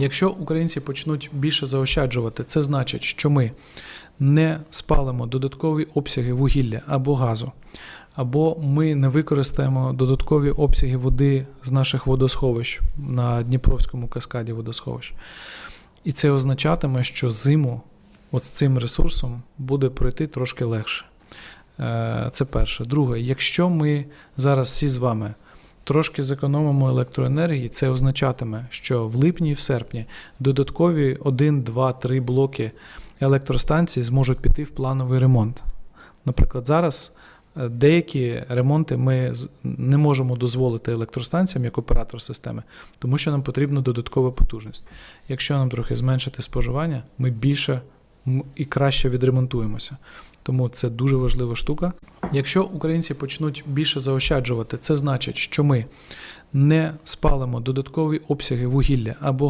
Якщо українці почнуть більше заощаджувати, це значить, що ми не спалимо додаткові обсяги вугілля або газу, або ми не використаємо додаткові обсяги води з наших водосховищ на Дніпровському каскаді водосховищ. І це означатиме, що зиму от з цим ресурсом буде пройти трошки легше. Е, Це перше. Друге, якщо ми зараз всі з вами трошки зекономимо електроенергії, це означатиме, що в липні і в серпні додаткові 1, 2, 3 блоки електростанцій зможуть піти в плановий ремонт. Наприклад, зараз е, деякі ремонти ми не можемо дозволити електростанціям як оператор системи, тому що нам потрібна додаткова потужність. Якщо нам трохи зменшити споживання, ми більше і краще відремонтуємося. Тому це дуже важлива штука. Якщо українці почнуть більше заощаджувати, це значить, що ми не спалимо додаткові обсяги вугілля або